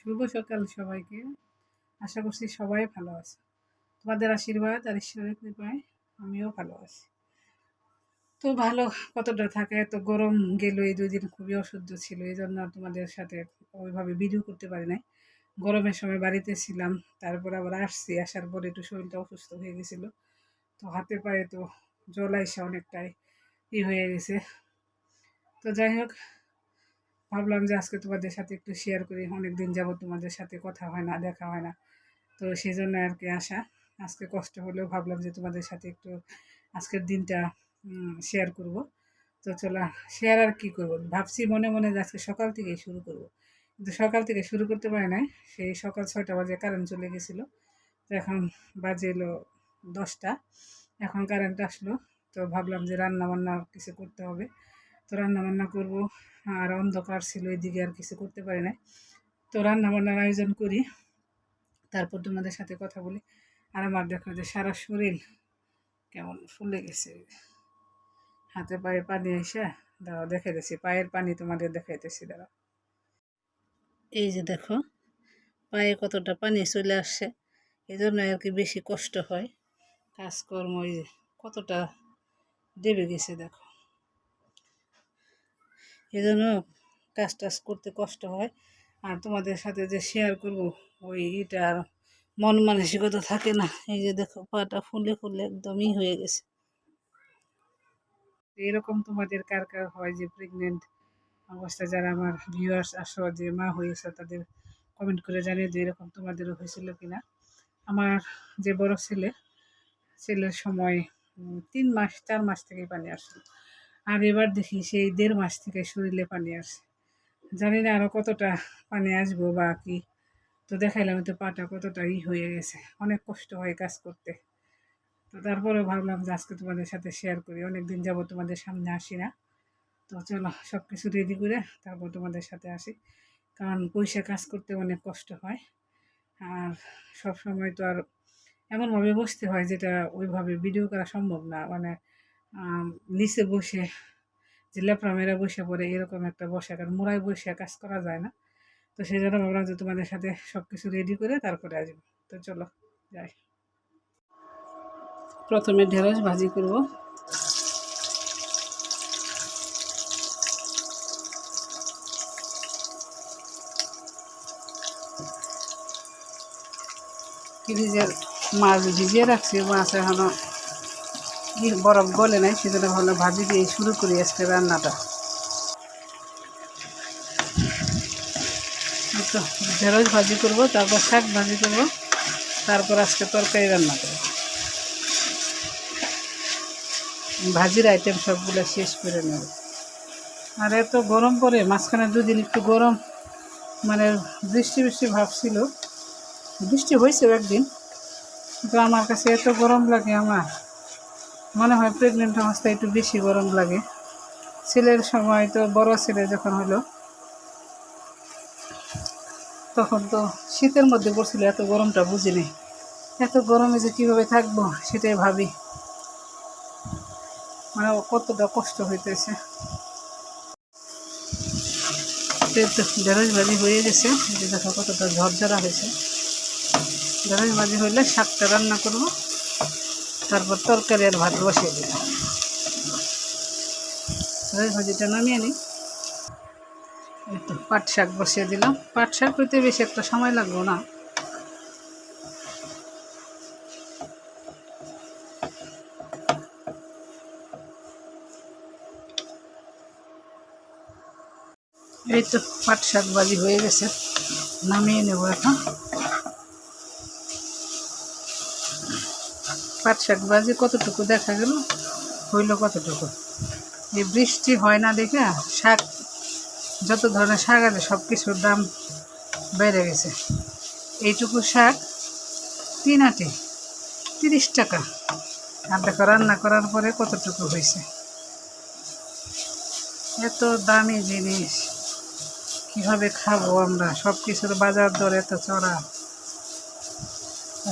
শুভ সকাল সবাইকে। আশা করছি সবাই ভালো আছে। তোমাদের আশীর্বাদ আর ঈশ্বরের কৃপায় আমিও ভালো আছি। তো ভালো, কতটা থাকে? তো গরম গেল, এই দুই দিন খুবই অসহ্য ছিল এই জন্য তোমাদের সাথে ওইভাবে ভিডিও করতে পারি নাই। গরমের সময় বাড়িতে ছিলাম, তারপর আবার আসছি, আসার পরে একটু শরীরটা অসুস্থ হয়ে গেছিল। তো হাতে পায়ে তো জল আইসা অনেকটাই ই হয়ে গেছে। তো যাই হোক ভাবলাম যে আজকে তোমাদের সাথে একটু শেয়ার করি। অনেক দিন যাবত তোমাদের সাথে কথা হয় না, দেখা হয় না। তো সেই জন্য আর কি আসা আজকে কষ্ট হলেও ভাবলাম যে তোমাদের সাথে একটু আজকের দিনটা শেয়ার করব। তো চলো শেয়ার আর কি করব? ভাবছি মনে মনে যে আজকে সকাল থেকেই শুরু করব। কিন্তু সকাল থেকে শুরু করতে পারি নাই। সেই সকাল ছয়টা বাজে কারেন্ট চলে গেছিল। তো এখন বাজে এলো দশটা। এখন কারেন্ট আসলো। তো ভাবলাম যে রান্না বান্না কিছু করতে হবে। তো রান্না বান্না করব। আর অন্ধকার ছিল, এদিকে আর কিছু করতে পারি না তো রান্না বান্নার আয়োজন করি। তারপর তোমাদের সাথে কথা বলি। আর আমার দেখো যে সারা শরীর কেমন ফুলে গেছে। হাতে পায়ে পানি এসে, দাঁড়াও দেখাইতেছি। পায়ের পানি তোমাদের দেখাইতেছি, দাঁড়াও। এই যে দেখো, পায়ে কতটা পানি চলে আসছে। এই জন্য আর কি বেশি কষ্ট হয়। কাজকর্ম কতটা দেবে গেছে দেখো। এই জন্য কাজ টাজ করতে কষ্ট হয়। আর তোমাদের সাথে যে শেয়ার করব, ওই এটা আর মন মানসিকতা থাকে না। এই যে দেখো, পাটা ফুলে ফুলে একদমই হয়ে গেছে। এরকম তোমাদের কার কার হয় যে প্রেগনেন্ট অবস্থা? যারা আমার ভিউয়ার্স আসো, যে মা হয়েছে তাদের কমেন্ট করে জানিয়ে যে এরকম তোমাদেরও হয়েছিল কিনা। আমার যে বড় ছেলে, ছেলের সময় তিন মাস, চার মাস থেকেই পানি আসলো আর এবার দেখি সেই দেড় মাস থেকে শরীরে পানি আসে জানি না আরও কতটা পানি আসব বা কি। তো দেখাইলাম তো পাটা কতটা ই হয়ে গেছে। অনেক কষ্ট হয় কাজ করতে। তো তারপরে ভাবলাম যে আজকে তোমাদের সাথে শেয়ার করি। অনেক দিন যাব তোমাদের সামনে আসি না। তো চলো সব কিছু রেডি করে তারপর তোমাদের সাথে আসি। কারণ পয়সা কাজ করতে অনেক কষ্ট হয়। আর সব সময় তো আর এমনভাবে বসতে হয় যেটা ওইভাবে ভিডিও করা সম্ভব না। মানে নিচে বসে, যে লেপড়া মেরা বসে পড়ে, এরকম একটা বসে, কারণ মোড়ায় বসে কাজ করা যায় না। তো সেই জন্য ভাবলাম যে তোমাদের সাথে সব কিছু রেডি করে তারপরে আসব। তো চলো, যাই। প্রথমে ঢেঁড়স ভাজি করব। ফ্রিজের মাছ ভিজিয়ে রাখছি, মাছ এখনও বরফ গলে নাই সেজন্য ভালো ভাজি দিয়ে শুরু করি আজকে রান্নাটা। তো ভাজি করব, তারপর শাক ভাজি করব, তারপর আজকে তরকারি রান্না করব। ভাজির আইটেম সবগুলো শেষ করে নেব। আর এত গরম পরে মাঝখানে দুদিন একটু গরম মানে বৃষ্টি বৃষ্টি ভাব ছিল। বৃষ্টি হয়েছে একদিন, কিন্তু আমার কাছে এত গরম লাগে আমার। মনে হয় প্রেগনেন্ট অবস্থায় একটু বেশি গরম লাগে। ছেলের সময় তো বড় ছেলে যখন হলো, তখন তো শীতের মধ্যে পড়ছিল, এত গরমটা বুঝিনি এত গরমে যে কীভাবে থাকব সেটাই ভাবি। মানে কতটা কষ্ট হইতেছে। ঢেঁড়স হয়ে গেছে দেখো কতটা ঝরঝরা হয়েছে। ঢেঁড়স হইলে শাকটা রান্না করব। তারপর তরকারি আর ভাত বসিয়ে দিলাম। ভাজিটা নামিয়ে নিই। পাট শাক বসিয়ে দিলাম। পাট শাক হইতে বেশি একটা সময় লাগবো না। এই তো পাট শাক ভাজি হয়ে গেছে। নামিয়ে নেব এখন। পাট শাক ভাজি কতটুকু দেখা গেল, হইল কতটুকু? এই বৃষ্টি হয় না দেখে শাক, যত ধরনের শাক আছে সব কিছুর দাম বেড়ে গেছে। এইটুকু শাক তিন আটে, তিরিশ টাকা। আর দেখো রান্না করার পরে কতটুকু হয়েছে? এত দামি জিনিস, কীভাবে খাব আমরা? সব কিছুর বাজার দর এত চড়া।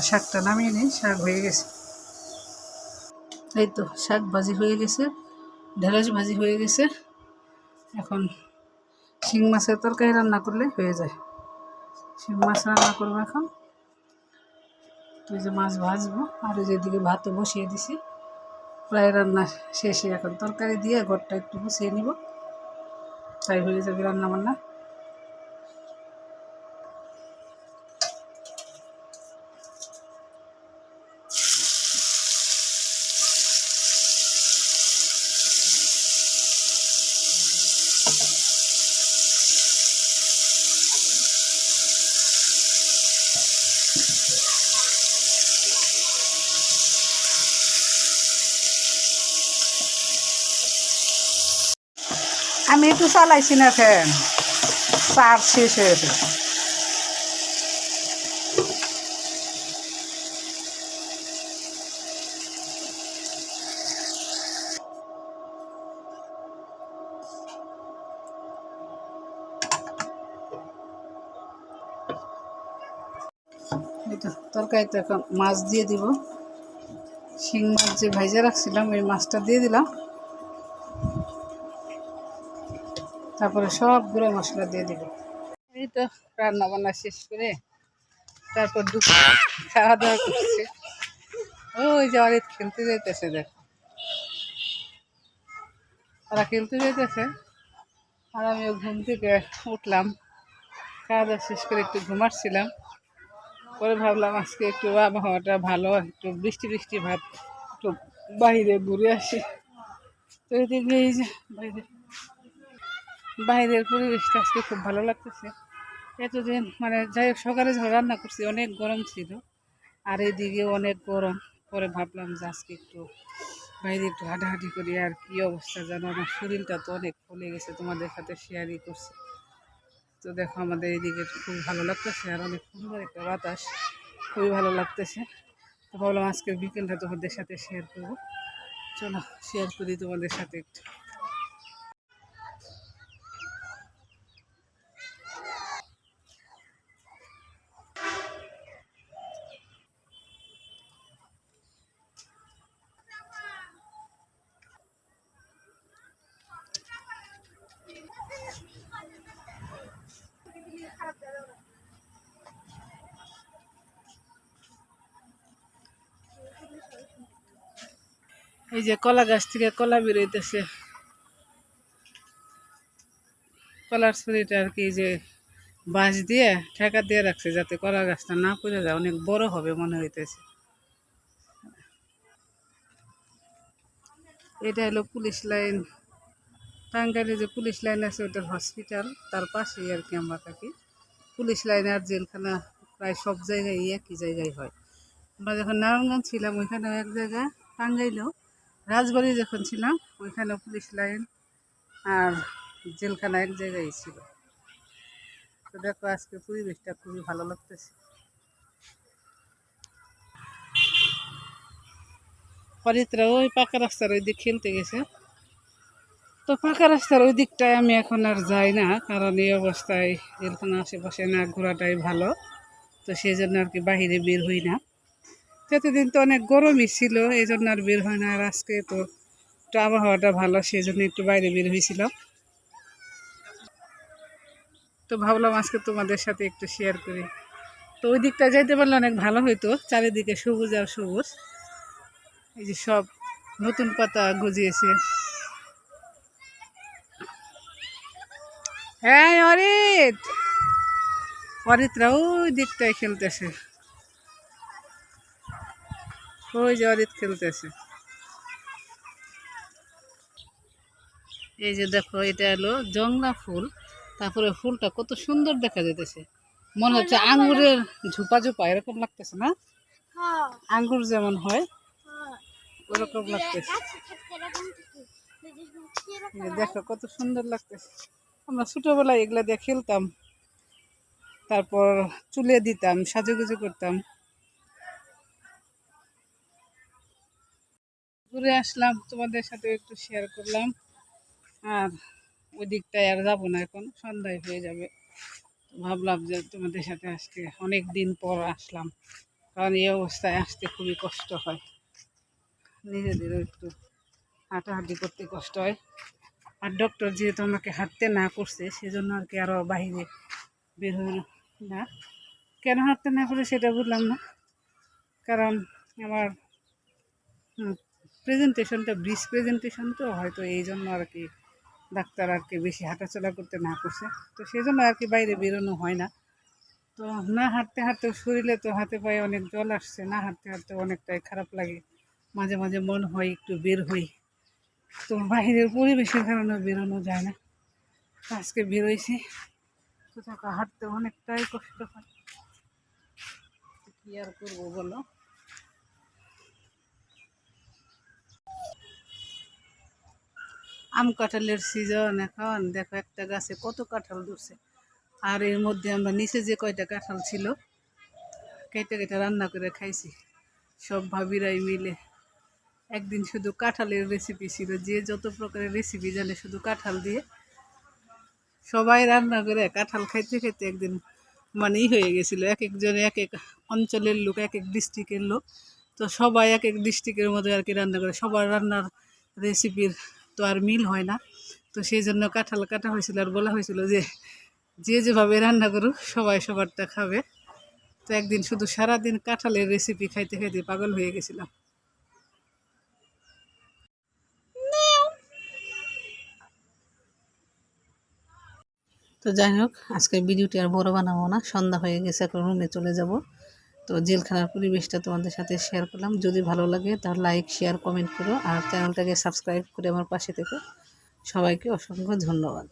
শাকটা নামিয়ে নিই, শাক হয়ে গেছে। এই তো শাক ভাজি হয়ে গেছে, ঢেঁড়স ভাজি হয়ে গেছে। এখন শিং মাছের তরকারি রান্না করলে হয়ে যায়। শিং মাছ রান্না করব এখন। তো এই যে মাছ ভাজবো, আর ওই যে এদিকে ভাতও বসিয়ে দিছি। প্রায় রান্না শেষে এখন তরকারি দিয়ে ঘরটা একটু বসিয়ে নিব। তাই হয়ে যাবে রান্না বান্না আমি একটু চালাইছি না ফ্যান। চার্জ শেষ হয়েছে তরকারিতে এখন মাছ দিয়ে দিব। শিং মাছ যে ভাইজে রাখছিলাম ওই মাছটা দিয়ে দিলাম। তারপরে সবগুলো মশলা দিয়ে দিব। এই তো রান্না বান্না শেষ করে তারপর খাওয়া দাওয়া করছে। ওই যে অরিত খেলতে যাইতেছে দেখো। ওরা খেলতে যাইতেছে আর আমিও ঘুম থেকে উঠলাম। খাওয়া দাওয়া শেষ করে একটু ঘুমাচ্ছিলাম। পরে ভাবলাম আজকে একটু আবহাওয়াটা ভালো, একটু বৃষ্টি বৃষ্টি ভাব, একটু বাইরে ঘুরে আসি। তো এদিকে এই যে, বাইরে। বাইরের পরিবেশটা আজকে খুব ভালো লাগতেছে। এতদিন মানে যাই হোক, সকালে রান্না করছি, অনেক গরম ছিল, আর এদিকে অনেক গরম। পরে ভাবলাম যে আজকে একটু বাইরে একটু হাঁটাহাঁটি করি, আর কি অবস্থা জানো? আমার শরীরটা তো অনেক ফুলে গেছে, তোমাদের সাথে শেয়ারই করছি। তো দেখো, আমাদের এদিকে খুব ভালো লাগতেছে, আর অনেক সুন্দর একটা বাতাস, খুবই ভালো লাগতেছে। তো ভাবলাম আজকের বিকেলটা তোমাদের সাথে শেয়ার করব। চলো শেয়ার করি তোমাদের সাথে একটু। এই যে কলা গাছ থেকে কলা বেরোইতেছে কলার ছড়িটা আর কি যে বাঁশ দিয়ে ঠেকা দিয়ে রাখছে যাতে কলা গাছটা না পড়ে যায়। অনেক বড় হবে মনে হইতেছে। এটা হলো পুলিশ লাইন। টাঙ্গাইলে যে পুলিশ লাইন আছে, ওটার হসপিটাল। তার পাশেই আর কি আমরা থাকি। পুলিশ লাইন আর জেলখানা প্রায় সব জায়গায় একই জায়গায় হয়। আমরা যখন নারায়ণগঞ্জ ছিলাম, ওইখানেও এক জায়গায় টাঙ্গাইলেও রাজবাড়ি যখন ছিলাম ওইখানে পুলিশ লাইন আর জেলখানা এক জায়গায় ছিল। তো দেখো আজকে পরিবেশটা খুবই ভালো লাগতেছে। পরিত্রা ওই পাকা রাস্তার ওই দিক খেলতে গেছে। তো পাকা রাস্তার ওই দিকটায় আমি এখন আর যাই না, কারণ এই অবস্থায় জেলখানা আশেপাশে না ঘোরাটাই ভালো। তো সেই জন্য আর কি বাহিরে বের হই না। যতদিন তো অনেক গরমই ছিল এই জন্য আর বের হয় না। আর আজকে তো একটু আবহাওয়াটা ভালো সেই জন্য একটু বাইরে বের হয়েছিলাম তো ভাবলাম আজকে তোমাদের সাথে একটু শেয়ার করি। তো ওই দিকটা যাইতে পারলে অনেক ভালো হইতো, চারিদিকে সবুজ আর সবুজ। এই যে সব নতুন পাতা গজিয়েছে। হ্যাঁ অরিত! অরিতরা ওই দিকটায় খেলতেছে। ওই যে অরিত খেলতেছে। এই যে দেখো এটা হলো জংলা ফুল। তারপরে ফুলটা কত সুন্দর দেখা যেতেছে মনে হচ্ছে আঙ্গুরের ঝোপা ঝোপা এরকম লাগতেছে না? আঙ্গুর যেমন হয় ওরকম লাগতেছে। দেখো কত সুন্দর লাগতেছে। আমরা ছোটোবেলায় এগুলা দিয়ে খেলতাম। তারপর চুলে দিতাম সাজুগুজু করতাম। ঘুরে আসলাম, তোমাদের সাথে একটু শেয়ার করলাম। আর ওই দিকটায় আর যাব না এখন, সন্ধ্যায় হয়ে যাবে। ভাবলাম যে তোমাদের সাথে আজকে অনেক দিন পর আসলাম, কারণ এই অবস্থায় আসতে খুবই কষ্ট হয়। নিজেদেরও একটু হাঁটাহাঁটি করতে কষ্ট হয়। আর ডক্টর যেহেতু আমাকে হাঁটতে না করছে, সেজন্য আর কি আরও বাহিরে বের হয়ে না। কেন হাঁটতে না পারে সেটা বুঝলাম না, কারণ আমার প্রেজেন্টেশনটা ব্রিজ প্রেজেন্টেশন তো হয়তো এই জন্য আর কি ডাক্তার আর কি বেশি হাঁটাচলা করতে না করছে। তো সেই জন্য আর কি বাইরে বেরোনো হয় না। তো না হাঁটতে হাঁটতে শরীরে তো হাতে পায়ে অনেক জল আসছে, না হাঁটতে হাঁটতে অনেকটাই খারাপ লাগে। মাঝে মাঝে মন হয় একটু বের হই। তো বাইরের পরিবেশের কারণে বেরোনো যায় না। আজকে বেরোইছি। কোথাও হাঁটতে অনেকটাই কষ্ট হয়। কি আর করব বলো? আম কাঁঠালের সিজন এখন। দেখো একটা গাছে কত কাঁঠাল ধরছে। আর এর মধ্যে আমরা নিচে যে কয়টা কাঁঠাল ছিল, কেটে কেটে রান্না করে খাইছি। সব ভাবিরাই মিলে একদিন শুধু কাঁঠালের রেসিপি ছিল। যে যত প্রকারের রেসিপি জানে শুধু কাঁঠাল দিয়ে সবাই রান্না করে কাঁঠাল খাইতে খাইতে একদিন মানে ই হয়ে গেছিল। এক একজনে এক এক অঞ্চলের লোক, এক এক ডিস্ট্রিক্টের লোক। তো সবাই এক এক ডিস্ট্রিক্টের মধ্যে আর কি রান্না করে। সবার রান্নার রেসিপির তো আর মিল হয় না। তো সেই জন্য কাঁঠাল কাটা হয়েছিল আর বলা হয়েছিল যে যে যেভাবে রান্না করুক, সবাই সবারটা খাবে। তো একদিন শুধু সারাদিন কাঁঠালের রেসিপি খাইতে খাইতে পাগল হয়ে গেছিলাম। তো যাই হোক আজকে ভিডিওটি আর বড় বানাবো না। সন্ধ্যা হয়ে গেছে, এখন রুমে চলে যাব। তো জেলখানার পরিবেশটা তোমাদের সাথে শেয়ার করলাম। যদি ভালো লাগে তাহলে লাইক শেয়ার কমেন্ট করো। আর চ্যানেলটাকে সাবস্ক্রাইব করে আমার পাশে থেকো। সবাইকে অসংখ্য ধন্যবাদ।